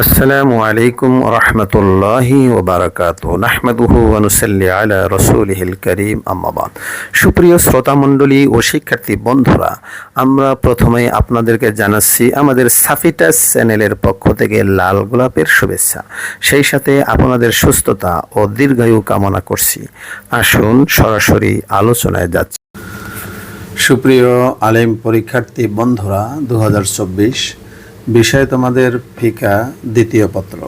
আসসালামু আলাইকুম রহমতুল্লাহি ওবরাকাত নাহমাদুহু ওয়ানুসাল্লি আলা রসুলিহিল করিম। আম্মাবাদ সুপ্রিয় শ্রোতামণ্ডলী ও শিক্ষার্থী বন্ধুরা, আমরা প্রথমে আপনাদেরকে জানাচ্ছি আমাদের সাফিটাস চ্যানেলের পক্ষ থেকে লাল গোলাপের শুভেচ্ছা। সেই সাথে আপনাদের সুস্থতা ও দীর্ঘায়ু কামনা করছি। আসুন সরাসরি আলোচনায় যাচ্ছি। সুপ্রিয় আলেম পরীক্ষার্থী বন্ধুরা দু হাজার চব্বিশ বিষয় তোমাদের ফিকা, দ্বিতীয় পত্র।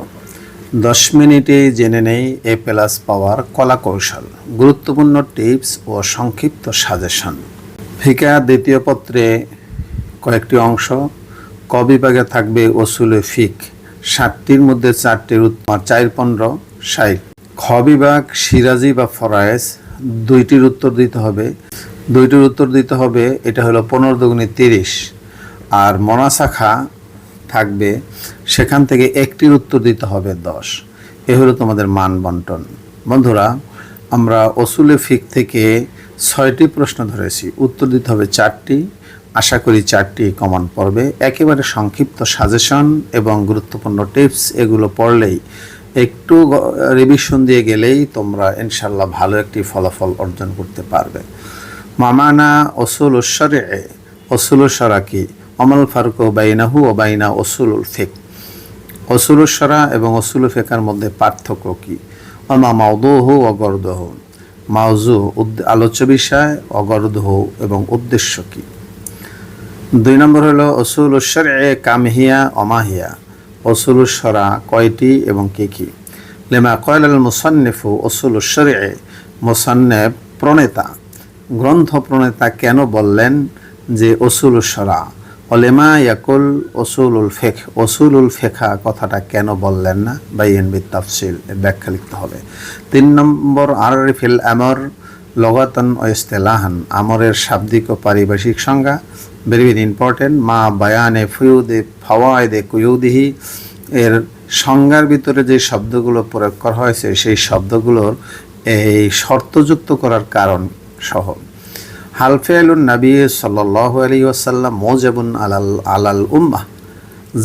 দশ মিনিটেই জেনে নেই এ প্লাস পাওয়ার কলা কৌশল গুরুত্বপূর্ণ টিপস ও সংক্ষিপ্ত সাজেশন। ফিকা, দ্বিতীয় পত্রে কয়েকটি অংশ। ক বিভাগে থাকবে ওসুলে ফিক। ষাটটির মধ্যে চারটির উত্তর চার পনেরো, ষাট। খ বিভাগ, সিরাজি বা ফরায়েস দুইটির উত্তর দিতে হবে। দুইটির উত্তর দিতে হবে, এটা হলো পনেরো দুগুণে তিরিশ। আর মনাশাখা থাকবে, সেখান থেকে একটির উত্তর দিতে হবে দশ। এ হলো তোমাদের মান বন্টন। বন্ধুরা, আমরা অসুলে ফিক থেকে ছয়টি প্রশ্ন ধরেছি। উত্তর দিতে হবে চারটি। আশা করি চারটি কমন পড়বে। একেবারে সংক্ষিপ্ত সাজেশন এবং গুরুত্বপূর্ণ টিপস এগুলো পড়লেই একটু রিভিশন দিয়ে গেলেই তোমরা ইনশাল্লাহ ভালো একটি ফলাফল অর্জন করতে পারবে। মামানা অসুল উৎসরে অসুল সরা কি অমল ফারুক ও বাইনাহু ও বাইনা অসুলুল ফেক। অসুলুসরা এবং অসুল ফেকার মধ্যে পার্থক্য কি? অমা মাউদহ অগর্দহ মাউজু আলোচ্য বিষয় অগর্দহ এবং উদ্দেশ্য কি? দুই নম্বর হলো অসুল এ কামহিয়া অমাহিয়া অসুল সরা কয়টি এবং কে কি? লেমা কয়লাল মুসান্নেফু অসুল এ মুসান্নেফ প্রণেতা। গ্রন্থ প্রণেতা কেন বললেন যে অসুল সরা অলেমা ইয়াকুল ওসুলুল ফেখ ওসুলুল ফেখা কথাটা কেন বললেন না? বা ইনবি তাফসিল ব্যাখ্যা লিখতে হবে। তিন নম্বর আর আরিফিল আমর লগাতন ও ইস্তেলাহান, আমরের শাব্দিক ও পারিভাষিক সংজ্ঞা ভেরি ভেরি ইম্পর্টেন্ট মা বায়ানে ফুয়ুদে ফাওয়ায়দে কুয়ুদিহি, এর সংজ্ঞার ভিতরে যে শব্দগুলো প্রয়োগ করা হয়েছে, সেই শব্দগুলোর এই শর্তযুক্ত করার কারণ সহ। হালফেয়ালুন নবী সাল্লাহ আলী ওয়াসাল্লাম মোজাবুন আলাল আলাল উম্মা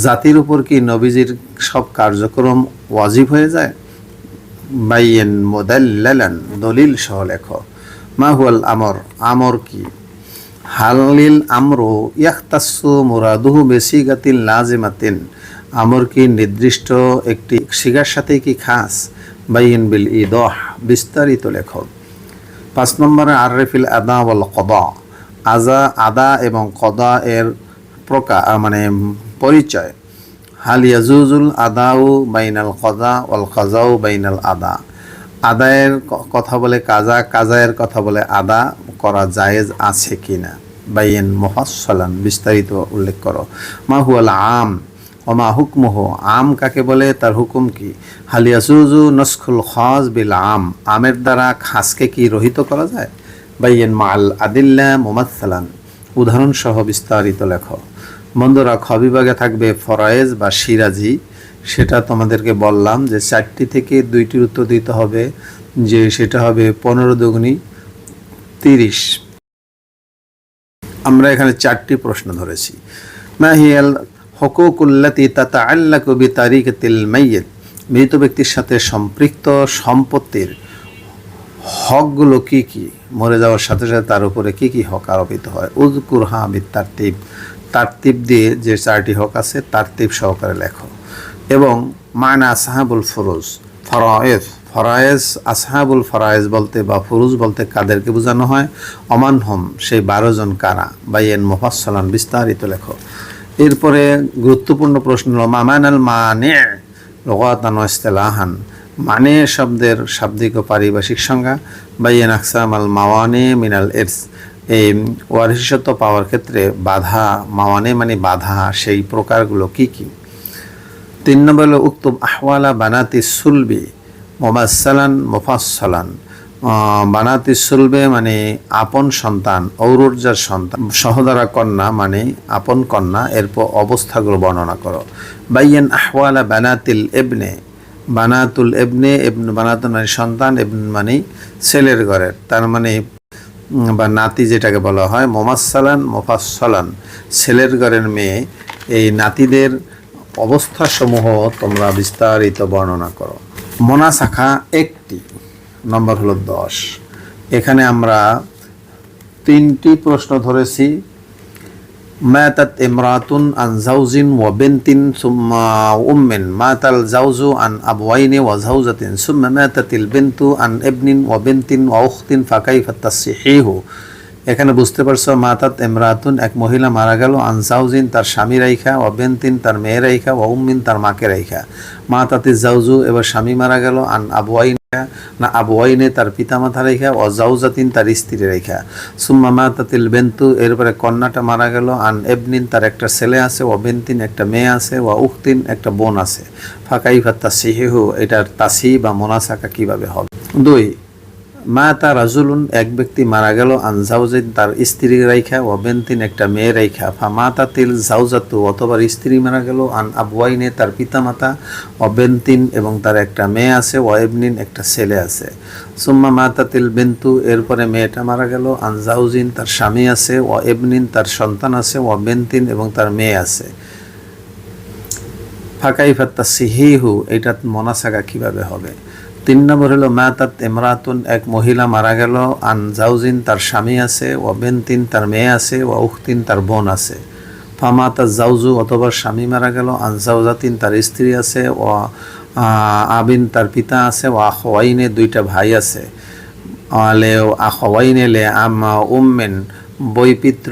জাতির উপর কি নবীজির সব কার্যক্রম ওয়াজিব হয়ে যায়? বাইয়েন মোদাল্লালান, দলিল সহ লেখ। মাহুয়াল আমর আমর কি? হালিল আমরো মুরাদুহু বেসিগাতিল লাজিমাতিন। আমর কি নির্দিষ্ট একটি শিগার সাথে কি খাস? বাইন বিল ইদহ, বিস্তারিত লেখক পাঁচ নম্বরে আররেফিল আদা ওয়াল কদা। আজা, আদা এবং কদা এর প্রকার মানে পরিচয়। হাল ইয়াজুজুল আদাউ বাইনাল কদা ওয়াল কাজাউ বাইনাল আদা। আদায়ের কথা বলে কাজা, কাজায়ের কথা বলে আদা করা জায়েজ আছে কিনা? বাইন মোহাসলান বিস্তারিত উল্লেখ করো। মাহুয়াল আম? ওমা হুকমহ, আম কাকে বলে, তার হুকুম কি? হালিয়াসুজু নসখুল খাস বিল আম, আমের দ্বারা খাসকে কি রহিত করা যায়? বাইয়েন মাল আদিল্লা মোমাসালান উদাহরণসহ বিস্তারিত লেখ। বন্ধুরা, খ বিভাগে থাকবে ফরায়েজ বা সিরাজি। সেটা তোমাদেরকে বললাম যে চারটি থেকে দুইটির উত্তর দিতে হবে, যে সেটা হবে পনেরো দুগুনি তিরিশ। আমরা এখানে চারটি প্রশ্ন ধরেছি। মাহিয়াল হকুকুল্লাতি তাতা আল্লাহ কবি তারিকাতিল মাইয়েত। মৃত ব্যক্তির সাথে সম্পৃক্ত সম্পত্তির হকগুলো কি কি? মরে যাওয়ার সাথে সাথে তার উপরে কি কি হক আরোপিত হয়? উজকুর হামিদ তারতিব। তারতিব দিয়ে যে চারটি হক আছে, তারতিব সহকারে লেখো। এবং মায়না আসাহাবুল ফরোজ। ফরায়েজ। ফরায়েজ, আসহাবুল ফরায়েজ বলতে বা ফুরুজ বলতে কাদেরকে বোঝানো হয়? অমান হোম সেই বারো জন কারা? বা এন মোফাসলান বিস্তারিত লেখো। এরপরে গুরুত্বপূর্ণ প্রশ্ন হল মামান আল মানে লগাতান মানে শব্দের শাব্দিক ও পারিভাষিক সংজ্ঞা। বা ইয়েন আকসাম আল মাওয়ানে মিনাল এরস এই ওয়ারিসত্ব পাওয়ার ক্ষেত্রে বাধা, মাওয়ানে মানে বাধা, সেই প্রকারগুলো কি কি? তিন নম্বর হলো উক্তব আহওয়ালা বানাতি সুলবি মোমাসালান মোফাসালান বানাতি সুলবে মানে আপন সন্তান ঔরজার সন্তান, সহদরা কন্যা মানে আপন কন্যা, এরপর অবস্থাগুলো বর্ণনা করো। বাইয়েন আহওয়ালা বানাতিল এবনে বানাতুল এবনে এবন বানাতুল মানে সন্তান এবন মানে ছেলের ঘরের তার মানে বা নাতি যেটাকে বলা হয় মোমাসালান মোফাসালান ছেলের ঘরের মেয়ে। এই নাতিদের অবস্থাসমূহ তোমরা বিস্তারিত বর্ণনা করো। মোনাসাখা একটি। নম্বর হলো দশ। এখানে আমরা তিনটি প্রশ্ন ধরেছি। মাতাত ইমরাতুন আন জাউজিন ওয়া বিনতিন সুম্মা উম্মিন। জাউজু আন আবওয়াইনি ওয়া জাউজাতিন। সুম্মা মাতাতিল বিনতু আন ইবনিন ওয়া বিনতিন ওয়া উখতিন ফাকাইফা তাসসিহিহু। এখানে বুঝতে পারছ, মাতাত ইমরাতুন এক মহিলা মারা গেল আন জাউজিন তার স্বামী রাইখা ও বেন্তিন তার মেয়ে রাইখা ও উম্মিন তার মাকে রাইখা। মা মাতাতি জাউজু, এবার স্বামী মারা গেল, আন আবওয়াইন না আবওয়াইনে তার পিতা পিতামাতা রেখা ও জাউজাতিন তার স্ত্রী রেখা সুম্মা মাতাতিল বেন্তু এরপরে কন্যাটা মারা গেল, আন এবনিন তার একটা ছেলে আছে ও বেন্তিন একটা মেয়ে আছে ও উখতিন একটা বোন আছে। ফাঁকাই ফাত্তা সিহেহু এটার তাসি বা মোনাসাকা কীভাবে হবে? দুই মা তা রাজুলুন, এক ব্যক্তি মারা গেল, আন জাউজিন তার স্ত্রী রাইখা ও বেন্তিন একটা মেয়ে রাইখা। ফা মা তাতিল জাউজাতু অথবা স্ত্রী মারা গেল, আন আবওয়াইনে তার পিতামাতা ও বেন্তিন এবং তার একটা মেয়ে আছে ও এবনিন একটা ছেলে আছে। সুম্মা মা তা তিল বেন্তু, এরপরে মেয়েটা মারা গেল, আন জাউজিন তার স্বামী আছে ও এবনিন তার সন্তান আছে, ও বেন্তিন এবং তার মেয়ে আছে। ফাঁকাই ফাত্তা সিহিহু এটা মনাসাগা কীভাবে হবে? তিন নম্বর হলো মাতাত ইমরাতুন, এক মহিলা মারা গেল। আন জাউজিন, তার স্বামী আছে। ও বেন্তিন, তার মেয়ে আছে। ও উখতিন, তার বোন আছে। ফামাতা জাউজু, অথবা স্বামী মারা গেল। আন জাউজাতিন, তার স্ত্রী আছে। ও আবিন, তার পিতা আছে। ও আখওয়াইনে, দুইটা ভাই আছে। লে আখওয়াইনে, লে আম উম্মেন বৈপিত্র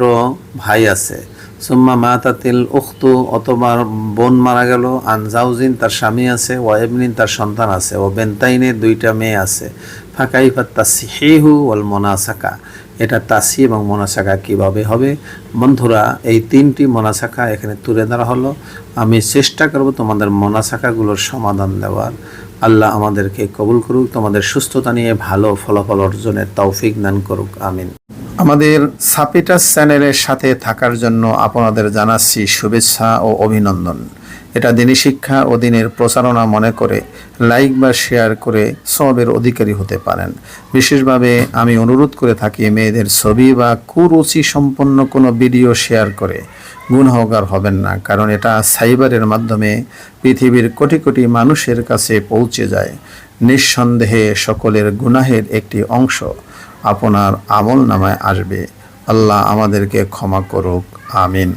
ভাই আছে। সুম্মা মাতাতিল উখতু, অথবা বোন মারা গেল, আন জাউজিন তার স্বামী আছে ও এবনিন তার সন্তান আছে ও বেন্তাইনে দুইটা মেয়ে আছে। ফাঁকাই ফাত্তা সিহেহু ওয়াল মোনাসাকা। এটা তাসি এবং মোনাসাকা কীভাবে হবে? বন্ধুরা, এই তিনটি মোনাসাকা এখানে তুলে ধরা হলো। আমি চেষ্টা করব তোমাদের মোনাসাকাগুলোর সমাধান দেওয়ার। আল্লাহ আমাদেরকে কবুল করুক, তোমাদের সুস্থতা নিয়ে ভালো ফলাফল অর্জনের তৌফিক দান করুক। আমিন। আমাদের সাপিটাস চ্যানেলের সাথে থাকার জন্য আপনাদের জানাচ্ছি শুভেচ্ছা ও অভিনন্দন। এটা দিনী শিক্ষা ও দিনের প্রচারণা মনে করে লাইক বা শেয়ার করে সবের অধিকারী হতে পারেন। বিশেষভাবে আমি অনুরোধ করে থাকি মেয়েদের ছবি বা কুরুচি সম্পন্ন কোনো ভিডিও শেয়ার করে। গুণহগার হবেন না, কারণ এটা সাইবারের মাধ্যমে পৃথিবীর কোটি কোটি মানুষের কাছে পৌঁছে যায়। নিঃসন্দেহে সকলের গুনাহের একটি অংশ। আপনার আমল নামায় আসবে। আল্লাহ আমাদেরকে ক্ষমা করুক আমিন।